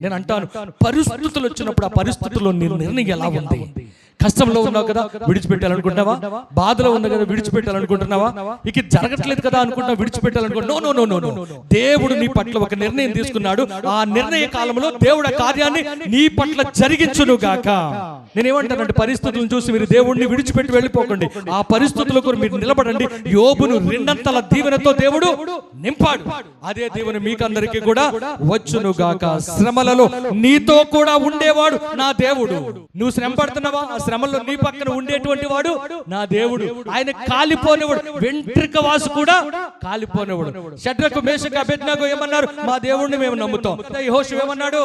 నేను అంటాను పరిస్థితులు వచ్చినప్పుడు ఆ పరిస్థితుల్లో నీ నిర్ణయం ఎలా ఉంది? కష్టంలో ఉన్నావు కదా విడిచిపెట్టాలనుకుంటున్నావా? బాధలో ఉన్నా కదా విడిచిపెట్టాలనుకుంటున్నావా? ఇక జరగట్లేదు కదా అనుకుంటున్నా విడిచిపెట్టాలనుకుంటున్నా నో నో నో నో దేవుడు నీ పట్ల ఒక నిర్ణయం తీసుకున్నాడు. ఆ నిర్ణయ కాలంలో దేవుడు కార్యాన్ని నీ పట్ల జరిగించును గాక నేనేమంటానంటే పరిస్థితులను చూసి మీరు దేవుడిని విడిచిపెట్టి వెళ్ళిపోకండి. ఆ పరిస్థితుల కొరకు మీరు నిలబడండి. యోబును రెండంతల దీవెనతో దేవుడు నింపాడు. అదే దీవెన మీకందరికీ కూడా వచ్చును గాక. శ్రమలలో నీతో కూడా ఉండేవాడు నా దేవుడు. నువ్వు శ్రమ పడుతున్నావా ఆ శ్రమలో నీ పక్కన ఉండేటువంటి వాడు నా దేవుడు. ఆయన కాలిపోనేవాడు. వెంట్రిక వాసు కూడా కాలిపోనేవాడు. షడ్రకు మేషకు అభ్యర్థనకు ఏమన్నారు? మా దేవుడిని మేము నమ్ముతాం. యెహోషు ఏమన్నాడు?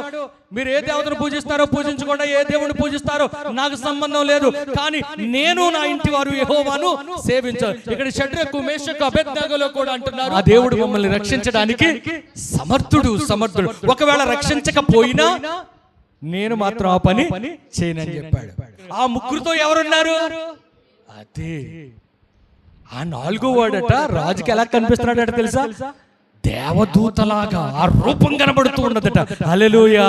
మీరు ఏ దేవతను పూజిస్తారో పూజించకుండా ఏ దేవుడిని పూజిస్తారో నాకు సంబంధం లేదు. కానీ నేను నా ఇంటి వారు యెహోవాను సేవించాలి ఇక్కడ షడ్రకు మేషకు అభ్యర్థనలో కూడా అంటున్నారు. ఆ దేవుడు మమ్మల్ని రక్షించడానికి సమర్థుడు సమర్థుడు ఒకవేళ రక్షించకపోయినా నేను మాత్రం ఆ పని చేయనని చెప్పాడు. ఆ ముగ్గురుతో ఎవరున్నారు? అదే. ఆ నాలుగో వాడట రాజుకి ఎలా కనిపిస్తున్నాడట తెలుసా? దేవదూతలాగా ఆ రూపం కనబడుతూ ఉన్నదట. హల్లెలూయా.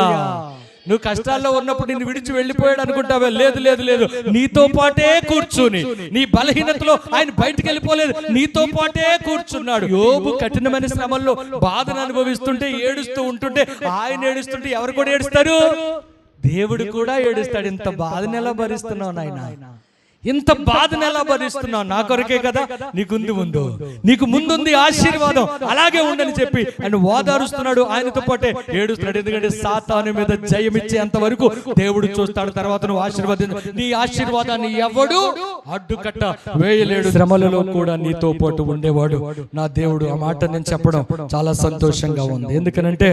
నువ్వు కష్టాల్లో ఉన్నప్పుడు నిన్ను విడిచి వెళ్ళిపోయాడు అనుకుంటావే? లేదు లేదు లేదు. నీతో పాటే కూర్చుని. నీ బలహీనతలో ఆయన బయటికి వెళ్ళిపోలేదు. నీతో పాటే కూర్చున్నాడు. యోబు కఠినమైన శ్రమల్లో బాధను అనుభవిస్తుంటే ఏడుస్తూ ఉంటుంటే ఆయన ఏడుస్తుంటే ఎవరు కూడా ఏడుస్తారు? దేవుడు కూడా ఏడుస్తాడు. ఇంత బాధను ఎలా భరిస్తున్నావు నాయన? ఇంత బాధను ఎలా భరిస్తున్నావు నా కొరకే కదా నీకుంది ముందు నీకు ముందుంది ఆశీర్వాదం. అలాగే ఉండని చెప్పి ఆయన ఓదారుస్తున్నాడు ఆయనతో పాటే ఏడుస్తున్నాడు. ఎందుకంటే సాతాను మీద జయమిచ్చేంత వరకు దేవుడు చూస్తాడు. తర్వాత నువ్వు ఆశీర్వాదం నీ ఆశీర్వాదాన్ని ఎవడు అడ్డుకట్ట వేయలేడు. శ్రమలలో కూడా నీతో పాటు ఉండేవాడు. నా దేవుడు ఆ మాట నేను చెప్పడం చాలా సంతోషంగా ఉంది. ఎందుకనంటే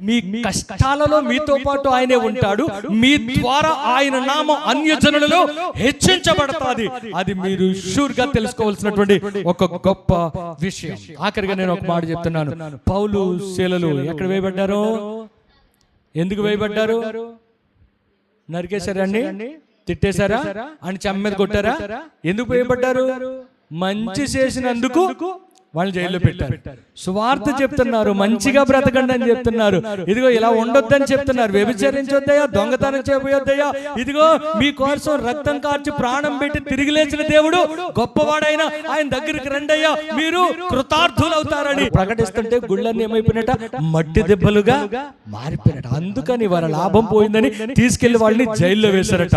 మీ కష్టాలలో మీతో పాటు ఆయనే ఉంటాడు. మీ ద్వారా ఆయన నామం అన్యజనులలో హెచ్చించబడతాది. అది మీరు షూర్గా తెలుసుకోవాల్సినటువంటి ఒక గొప్ప విషయం. ఆఖరిగా నేను ఒక మాట చెప్తున్నాను. పౌలు శీలలు ఎక్కడ వేయబడ్డారు? ఎందుకు వేయబడ్డారు? నరికేశారండి తిట్టేశారా? అని చెమ్మ మీద కొట్టారా? ఎందుకు వేయబడ్డారు? మంచి చేసినందుకు వాళ్ళు జైల్లో పెట్టారు. సువార్త చెప్తున్నారు మంచిగా బ్రతకండి అని చెప్తున్నారు. ఇదిగో ఇలా ఉండొద్దని చెప్తున్నారు. వ్యభిచరించొద్దయా దొంగతనం చేయబోయొద్దయా ఇదిగో మీ కోసం రక్తం కార్చి ప్రాణం పెట్టి తిరిగి లేచిన దేవుడు గొప్పవాడైన ఆయన దగ్గరికి రండయ్యా. మీరు కృతార్థులు అవుతారని ప్రకటిస్తుంటే గుళ్ళన్నీ ఏమైపోయినట మట్టి దెబ్బలుగా మారిపోయినట అందుకని వారి లాభం పోయిందని తీసుకెళ్ళి వాళ్ళని జైల్లో వేశారట.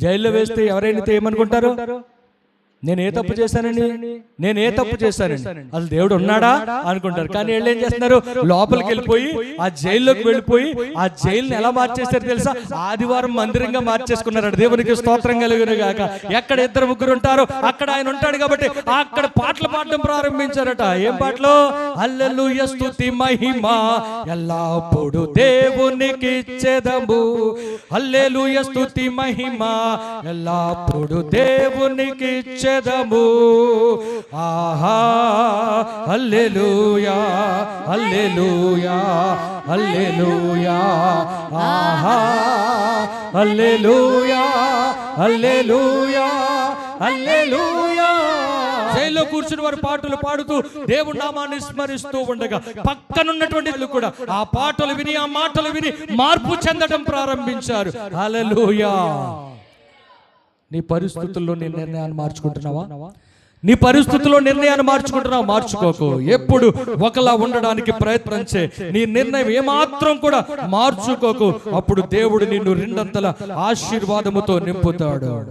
జైల్లో వేస్తే ఎవరైనా ఏమనుకుంటారు నేను ఏ తప్పు చేశానని? నేను ఏ తప్పు చేశానని? అసలు దేవుడు ఉన్నాడా అనుకుంటారు. కానీ వీళ్ళు ఏం చేస్తున్నారు? లోపలికి వెళ్ళిపోయి ఆ జైల్లోకి వెళ్ళిపోయి ఆ జైలుని ఎలా మార్చేస్తారు తెలుసా? ఆదివారం మందిరంగా మార్చేసుకున్నారట దేవునికి స్తోత్రం కలిగిన గాక. ఎక్కడ ఇద్దరు ముగ్గురు ఉంటారో అక్కడ ఆయన ఉంటాడు కాబట్టి అక్కడ పాటలు పాడడం ప్రారంభించారట. ఏం పాటలు? అల్లెలు స్తుతి మహిమ. ఎల్లప్పుడు దేవునికి ఇచ్చేదము. అల్లెలు స్తుతి మహిమ. ఎల్లప్పుడు దేవునికి ఇచ్చేదము ఆహా హల్లెలూయా హల్లెలూయా హల్లెలూయా. ఆహా హల్లెలూయా హల్లెలూయా హల్లెలూయా. జైల్లో కూర్చుని వారు పాటలు పాడుతూ దేవుడి నామాన్ని స్మరిస్తూ ఉండగా పక్కనున్నటువంటి వాళ్ళు కూడా ఆ పాటలు విని ఆ మాటలు విని మార్పు చెందడం ప్రారంభించారు. హల్లెలూయా. నీ పరిస్థితుల్లో నీ నిర్ణయాన్ని మార్చుకుంటున్నావా? నీ పరిస్థితుల్లో నిర్ణయాన్ని మార్చుకుంటున్నావు? మార్చుకోకు. ఎప్పుడు ఒకలా ఉండడానికి ప్రయత్నం చే నీ నిర్ణయం ఏమాత్రం కూడా మార్చుకోకు. అప్పుడు దేవుడు నిన్ను రెండంతల ఆశీర్వాదముతో నింపుతాడు.